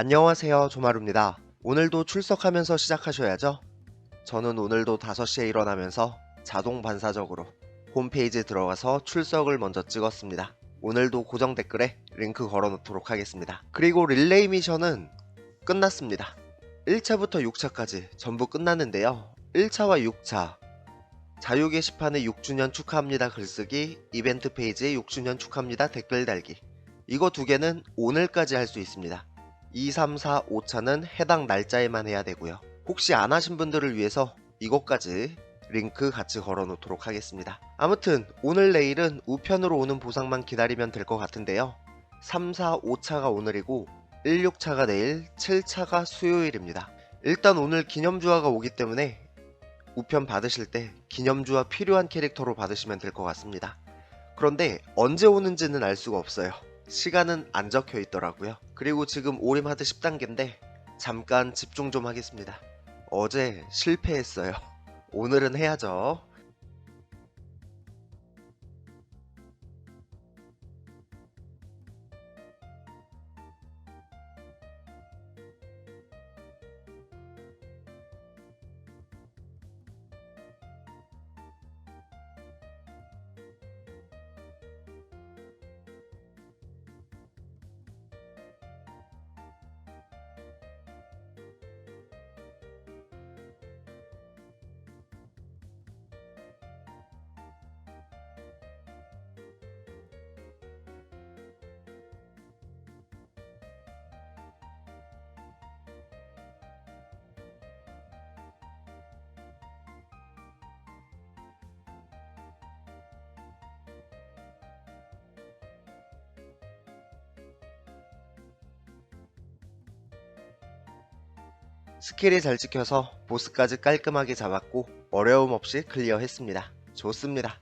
안녕하세요 조마루입니다. 오늘도 출석하면서 시작하셔야죠. 저는 오늘도 5시에 일어나면서 자동 반사적으로 홈페이지에 들어가서 출석을 먼저 찍었습니다. 오늘도 고정 댓글에 링크 걸어 놓도록 하겠습니다. 그리고 릴레이 미션은 끝났습니다. 1차부터 6차까지 전부 끝났는데요. 1차와 6차 자유 게시판에 6주년 축하합니다 글쓰기 이벤트 페이지에 6주년 축하합니다 댓글 달기 이거 두 개는 오늘까지 할 수 있습니다. 2, 3, 4, 5차는 해당 날짜에만 해야 되고요. 혹시 안 하신 분들을 위해서 이것까지 링크 같이 걸어 놓도록 하겠습니다. 아무튼 오늘 내일은 우편으로 오는 보상만 기다리면 될 것 같은데요. 3, 4, 5차가 오늘이고 1, 6차가 내일, 7차가 수요일입니다. 일단 오늘 기념주화가 오기 때문에 우편 받으실 때 기념주화 필요한 캐릭터로 받으시면 될 것 같습니다. 그런데 언제 오는지는 알 수가 없어요. 시간은 안 적혀 있더라고요. 그리고 지금 오림 하드 10단계인데 잠깐 집중 좀 하겠습니다. 어제 실패했어요. 오늘은 해야죠. 스킬이 잘 찍혀서 보스까지 깔끔하게 잡았고 어려움 없이 클리어했습니다. 좋습니다.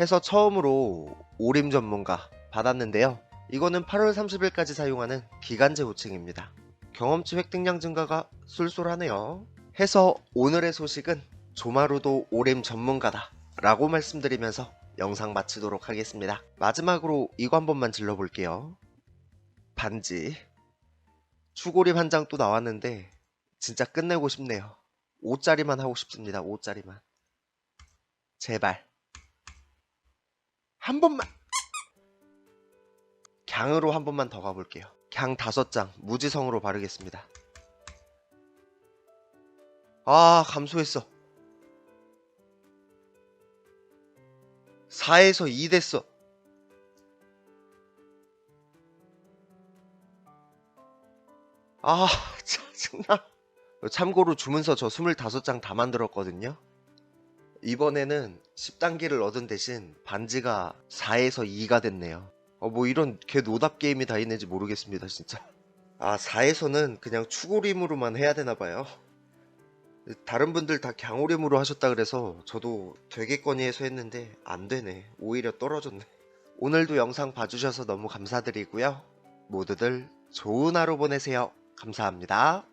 해서 처음으로 오림 전문가 받았는데요. 이거는 8월 30일까지 사용하는 기간제 호칭입니다. 경험치 획득량 증가가 쏠쏠하네요. 해서 오늘의 소식은 조마루도 오림 전문가다 라고 말씀드리면서 영상 마치도록 하겠습니다. 마지막으로 이거 한 번만 질러볼게요. 반지 추고림 한장 또 나왔는데 진짜 끝내고 싶네요. 5짜리만 하고 싶습니다. 5짜리만. 제발. 한 번만. 갱으로 한 번만 더 가볼게요. 갱 다섯 장 무지성으로 바르겠습니다. 아, 감소했어. 4에서 2 됐어. 아, 짜증나. 참고로 주문서 저 25장 다 만들었거든요. 이번에는 10단계를 얻은 대신 반지가 4에서 2가 됐네요. 어, 뭐 이런 개 노답 게임이 다 있는지 모르겠습니다, 진짜. 아, 4에서는 그냥 추고림으로만 해야 되나봐요. 다른 분들 다 갱오림으로 하셨다 그래서 저도 되겠거니 해서 했는데 안 되네. 오히려 떨어졌네. 오늘도 영상 봐주셔서 너무 감사드리고요. 모두들 좋은 하루 보내세요. 감사합니다.